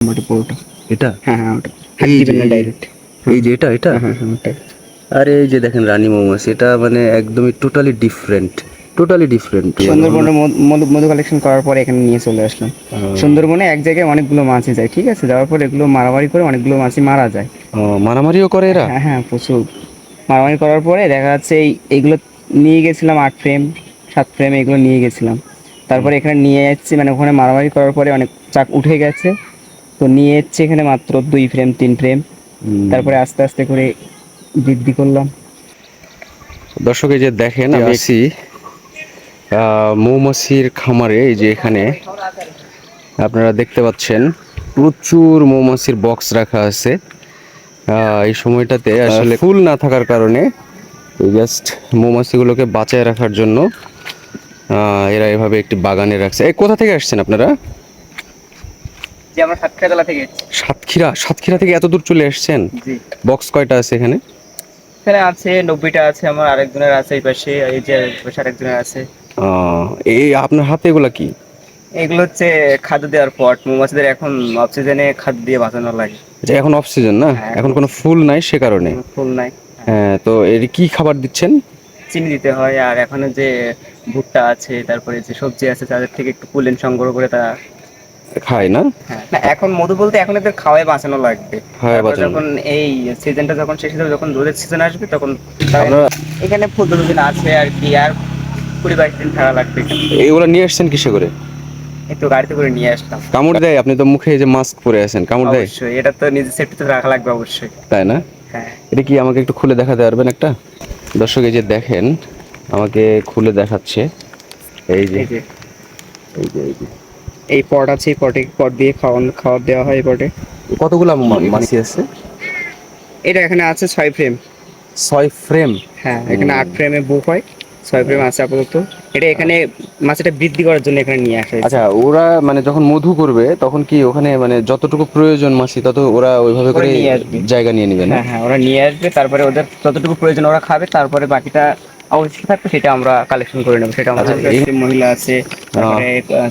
মোটে পুরোটা। এটা? হ্যাঁ হ্যাঁ ওটা। এই দিবেন না ডাইরেক্ট এই যে এটা এটা? হ্যাঁ হ্যাঁ আরে এই যে দেখেন রানী মৌমাছি এটা মানে একদমই টোটালি ডিফারেন্ট টোটালি ডিফারেন্ট সুন্দরবনে মধু- কালেকশন করার পরে এখানে নিয়ে চলে আসলাম। সুন্দরবনে এক জায়গায় অনেকগুলো মাছই যায় ঠিক আছে? যাওয়ার পর এগুলো মারামারি করে অনেকগুলো মাছই মারা যায়। মারামারিও করে এরা? হ্যাঁ হ্যাঁ প্রচুর। মারামারি করার পরে দেখা যাচ্ছে এই এইগুলো নিয়ে গেছিলাম আট ফ্রেম সাত ফ্রেম এগুলো নিয়ে গেছিলাম। তারপরে এখানে নিয়ে যাচ্ছি মানে ওখানে মারামারি করার পরে অনেক চাক উঠে গেছে। তো নিয়ে যাচ্ছি এখানে মাত্র দুই ফ্রেম তিন ফ্রেম তারপরে আস্তে আস্তে করে বৃদ্ধি করলাম। দর্শক এই যে দেখেন আমি আছি মৌমাছির খামারে এই যে এখানে আপনারা দেখতে পাচ্ছেন প্রচুর মৌমাছির বক্স রাখা আছে। এই সময়টাতে আসলে ফুল না থাকার কারণে জাস্ট মৌমাছিগুলোকে বাঁচায় রাখার জন্য এরা এভাবে একটি বাগানে রাখছে। এই কোথা থেকে আসছেন আপনারা? আমরা সাতক্ষীরাতলা থেকে সাতক্ষীরা? সাতক্ষীরা থেকে এত দূর চলে আসছেন জি। বক্স কয়টা আছে এখানে? এখানে আছে নব্বইটা আছে আমার আরেকজনের আছে এই পাশে এই যে পাশে আরেকজনের আছে। এই আপনার হাতে এগুলা কি? এগুলো হচ্ছে খাদ্য দেওয়ার পট মৌমাছিদের এখন অক্সিজেনে খাদ্য দিয়ে বাঁচানো লাগে। এটা এখন অফ সিজন না? হ্যাঁ, এখন কোনো ফুল নাই সে কারণে? ফুল নাই। হ্যাঁ তো এর কি খাবার দিচ্ছেন? চিনি দিতে হয় আর এখানে যে ভুট্টা আছে তারপরে যে সবজি আছে তাদের থেকে একটু পুলেন সংগ্রহ করে তারা খায় না? হ্যাঁ। না এখন মধু বলতে এখন এদের খাওয়াই বাঁচানো লাগবে। খাওয়ায় বাঁচানো। যখন এই সিজনটা যখন শেষ হবে যখন রোদের সিজন আসবে তখন এখানে ফুল দিন আছে আর কি আর কুড়ি বাইশ দিন থাকা লাগবে। এগুলো নিয়ে আসছেন কিসে করে? একটু গাড়িতে করে নিয়ে আসলাম। কামড় দেয় আপনি তো মুখে যে মাস্ক পরে আছেন কামড় দেয়? অবশ্যই এটা তো নিজের সেফটিতে রাখা লাগবে অবশ্যই। তাই না? হ্যাঁ। এটা কি আমাকে একটু খুলে দেখাতে পারবেন একটা? দর্শক এই যে দেখেন আমাকে খুলে দেখাচ্ছে। এই যে। এই যে এই যে। এই পট আছে এই পটে পট দিয়ে খাওয়ান খাওয়ার দেওয়া হয় এই পটে। কতগুলো মাছি আছে? এটা এখানে আছে ছয় ফ্রেম। ছয় ফ্রেম? হ্যাঁ এখানে আট ফ্রেমে বুক হয় ছয় ফ্রেম আছে আপাতত। এটা এখানে মাছটা বৃদ্ধি করার জন্য এখানে নিয়ে আসে আচ্ছা ওরা মানে যখন মধু করবে তখন কি ওখানে মানে যতটুকু প্রয়োজন মাছি তত ওরা ওইভাবে করে। জায়গা নিয়ে নেবে হ্যাঁ হ্যাঁ ওরা নিয়ে আসবে তারপরে ওদের যতটুকু প্রয়োজন ওরা খাবে তারপরে বাকিটা অবশ্যই থাকবে সেটা আমরা কালেকশন করে নেব সেটা আমাদের আচ্ছা, মহিলা আছে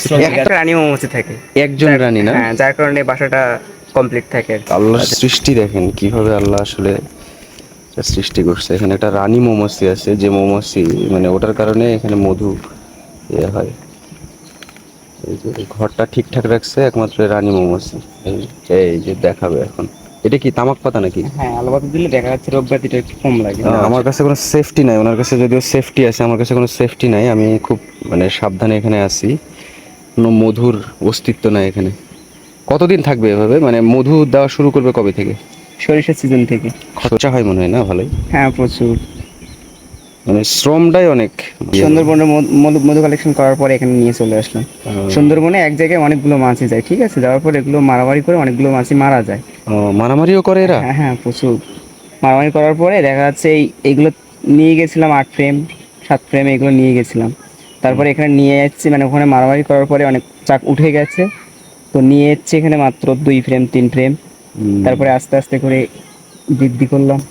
শ্রমিক রানী মৌমাছি থাকে। একজন রানী না? হ্যাঁ যার কারণে বাসাটা কমপ্লিট থাকে। আল্লাহর সৃষ্টি দেখেন কীভাবে আল্লাহ আসলে সৃষ্টি করছে। এখানে একটা রানী মৌমাছি আছে যে মৌমাছি মানে ওটার কারণে এখানে মধু ইয়ে হয়। এই যে ঘরটা ঠিকঠাক রাখছে একমাত্র রানী মৌমাছি। এই যে দেখাবে এখন। এটা কি তামাক পাতা নাকি? হ্যাঁ আলাদা দিলে দেখা যাচ্ছে রোগ ব্যাধিটা একটু কম লাগে। আমার কাছে কোনো সেফটি নাই। ওনার কাছে যদিও সেফটি আছে আমার কাছে কোনো সেফটি নাই। আমি খুব মানে সাবধানে এখানে আছি। কোনো মধুর অস্তিত্ব নাই এখানে। কতদিন থাকবে এভাবে? মানে মধু দেওয়া শুরু করবে কবে থেকে? সরিষার সিজন থেকে। খরচা হয় মনে হয় না ভালোই? হ্যাঁ প্রচুর। মানে শ্রমটাই অনেক। সুন্দরবনের মধু- কালেকশন করার পরে এখানে নিয়ে চলে আসলাম। সুন্দরবনে এক জায়গায় অনেকগুলো মাছই যায় ঠিক আছে? যাওয়ার পর এগুলো মারামারি করে অনেকগুলো মাছই মারা যায়। মারামারিও করে এরা? হ্যাঁ হ্যাঁ প্রচুর। মারামারি করার পরে দেখা যাচ্ছে এই এইগুলো নিয়ে গেছিলাম আট ফ্রেম সাত ফ্রেম এগুলো নিয়ে গেছিলাম। তারপরে এখানে নিয়ে যাচ্ছি মানে ওখানে মারামারি করার পরে অনেক চাক উঠে গেছে। তো নিয়ে যাচ্ছি এখানে মাত্র দুই ফ্রেম তিন ফ্রেম তারপরে আস্তে আস্তে করে বৃদ্ধি করলাম।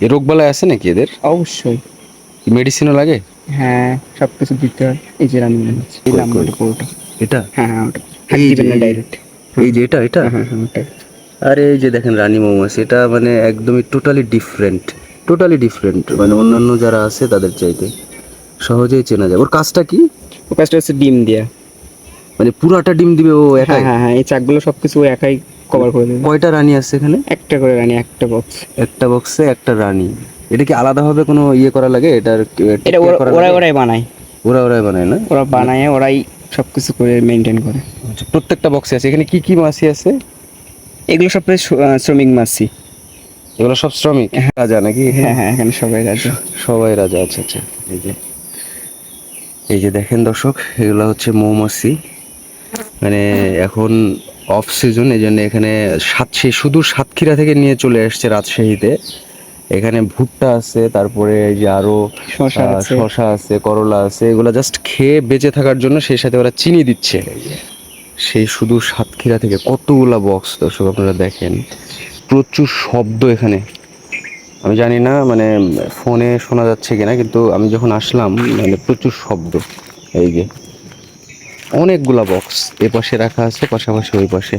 এ রোগ বালাই আছে নাকি এদের? অবশ্যই। মেডিসিনও লাগে? হ্যাঁ সব কিছু দিতে হয়। এই যে রান্না মাছ এই পুরোটা। এটা? হ্যাঁ হ্যাঁ ওটা। হাত এই দিবেন যে- না ডাইরেক্ট এই যে এটা এটা? হ্যাঁ হ্যাঁ ওটাই। আরে এই যে দেখেন রানী মৌমাছি এটা মানে একদমই টোটালি ডিফারেন্ট টোটালি ডিফারেন্ট মানে অন্যান্য যারা আছে তাদের চাইতে সহজেই চেনা যায়। ওর কাজটা কি? ও কাজটা হচ্ছে ডিম দেওয়া মানে পুরাটা ডিম দিবে ও হ্যাঁ একাই? হ্যাঁ হ্যাঁ এই চাকগুলো সব কিছু ও একাই কভার করে দেবে। কয়টা রানী আছে এখানে? একটা করে রানি একটা বক্স একটা বক্সে একটা রানী। এটা কি আলাদাভাবে কোনো ইয়ে করা লাগে? এটার এটা ওরা? ওরাই বানায়। ওরা ওরাই বানায় না? ওরা বানায় ওরাই সব কিছু করে মেনটেন করে। আচ্ছা, প্রত্যেকটা বক্সে আছে। এখানে কি কি মাছি আছে? এগুলো সব শ্রমিক মাছি এগুলো সব শ্রমিক? রাজা নাকি হ্যাঁ হ্যাঁ এখানে সবাই রাজা। সবাই রাজা আচ্ছা আচ্ছা। এই যে। এই যে দেখেন দর্শক এগুলো হচ্ছে মৌমাছি। মানে এখন অফ সিজন এই জন্য এখানে সাত সেই শুধু সাতক্ষীরা থেকে নিয়ে চলে আসছে রাজশাহীতে। এখানে ভুট্টা আছে তারপরে এই যে আরও শসা আছে। শসা আছে করলা আছে এগুলো জাস্ট খেয়ে বেঁচে থাকার জন্য সেই সাথে ওরা চিনি দিচ্ছে। সেই শুধু সাতক্ষীরা থেকে কতগুলা বক্স দর্শক আপনারা দেখেন প্রচুর শব্দ এখানে। আমি জানি না মানে ফোনে শোনা যাচ্ছে কিনা কিন্তু আমি যখন আসলাম মানে প্রচুর শব্দ। এই যে অনেকগুলা বক্স এ পাশে রাখা আছে পাশাপাশি ওই পাশে।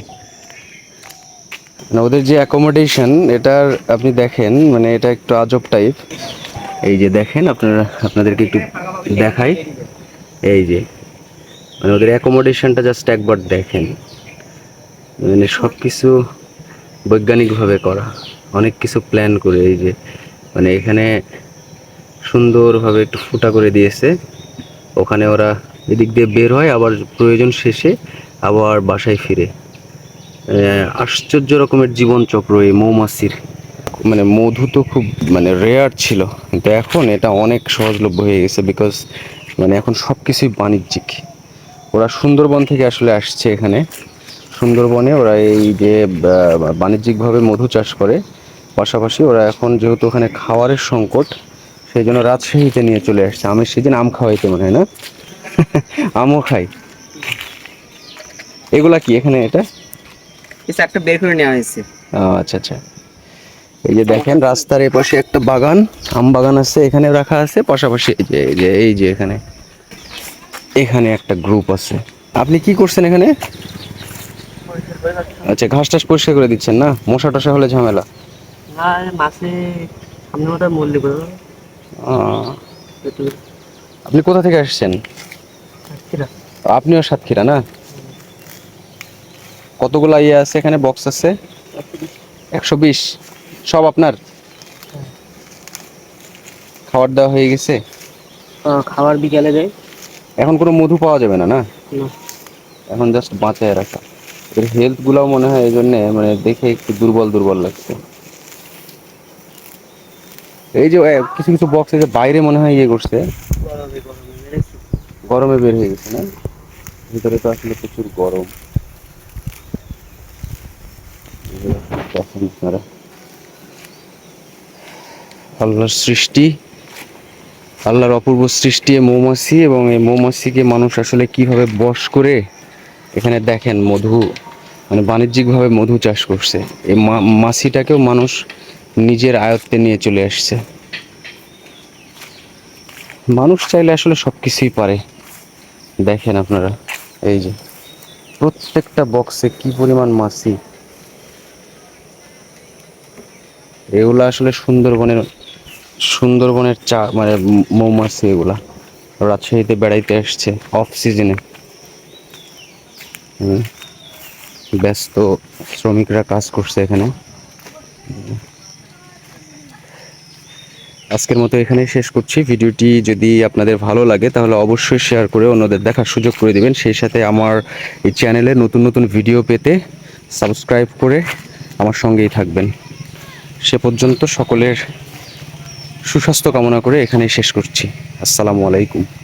মানে ওদের যে অ্যাকোমোডেশন এটার আপনি দেখেন মানে এটা একটু আজব টাইপ এই যে দেখেন, আপনারা, আপনাদেরকে একটু দেখাই। এই যে মানে ওদের অ্যাকোমোডেশনটা জাস্ট একবার দেখেন। মানে সব কিছু বৈজ্ঞানিকভাবে করা। অনেক কিছু প্ল্যান করে, এই যে মানে এখানে সুন্দরভাবে একটু ফুটা করে দিয়েছে। ওখানে ওরা এদিক দিয়ে বের হয়, আবার প্রয়োজন শেষে আবার বাসায় ফিরে। আশ্চর্য রকমের জীবনচক্র এই মৌমাছির। মানে মধু তো খুব মানে রেয়ার ছিল। কিন্তু এখন এটা অনেক সহজলভ্য হয়ে গেছে বিকজ মানে এখন সব কিছুই বাণিজ্যিক। ওরা সুন্দরবন থেকে আসলে আসছে এখানে। সুন্দরবনে ওরা এই যে বাণিজ্যিকভাবে মধু চাষ করে। পাশাপাশি ওরা এখন যেহেতু ওখানে খাওয়ারের সংকট, সেই জন্য রাজশাহীতে নিয়ে চলে আসছে। আমের সেদিন আম খাওয়াইতে মনে হয় না? আমও খাই। এগুলা কি এখানে এটা? এই বের করে নেওয়া হয়েছে। আচ্ছা আচ্ছা। এই যে দেখেন রাস্তার এপাশে একটা বাগান আম বাগান আছে এখানে রাখা আছে পাশাপাশি এই যে এই যে এই যে এখানে এখানে একটা গ্রুপ আছে। আপনি কি করছেন এখানে? আচ্ছা ঘাস টাস পরিষ্কার করে দিচ্ছেন না? মশা টশা হলে ঝামেলা। আপনি কোথা থেকে আসছেন? আপনিও সাতক্ষীরা না? কতগুলা ইয়ে আছে? এখানে বক্স আছে। একশো বিশ। সব আপনার? খাবার দেওয়া হয়ে গেছে? খাবার বিকালে দেয়। এখন কোনো মধু পাওয়া যাবে না না। এখন জাস্ট বাঁচায় রাখা। এর হেলথ গুলাও মনে হয় এই জন্যে মানে দেখে একটু দুর্বল দুর্বল লাগছে। এই যে কিছু কিছু বক্স যে বাইরে মনে হয় ইয়ে করছে। গরমে বের হয়ে গেছে না? ভিতরে তো আসলে প্রচুর গরম এগুলো দেখেন আল্লাহর সৃষ্টি, আল্লাহর অপূর্ব সৃষ্টি মৌমাছি এবং এই মৌমাছিকে মানুষ আসলে কীভাবে বশ করে এখানে দেখেন মধু মানে বাণিজ্যিকভাবে মধু চাষ করছে। এই মাছিটাকেও মানুষ নিজের আয়ত্তে নিয়ে চলে আসছে। মানুষ চাইলে আসলে সব কিছুই পারে। দেখেন আপনারা, এই যে প্রত্যেকটা বক্সে কি পরিমাণ মাছি এগুলো আসলে সুন্দরবনের সুন্দরবনের চা মানে মৌমাছি এগুলা। রাজশাহীতে বেড়াইতে আসছে অফ সিজনে ব্যস্ত শ্রমিকরা কাজ করছে এখানে। আজকের মতো এখানেই শেষ করছি। ভিডিওটি যদি আপনাদের ভালো লাগে, তাহলে অবশ্যই শেয়ার করে অন্যদের দেখার সুযোগ করে দিবেন। সেই সাথে আমার এই চ্যানেলে নতুন নতুন ভিডিও পেতে সাবস্ক্রাইব করে আমার সঙ্গেই থাকবেন। সে পর্যন্ত সকলের সুস্বাস্থ্য কামনা করে এখানেই শেষ করছি। আসসালামু আলাইকুম।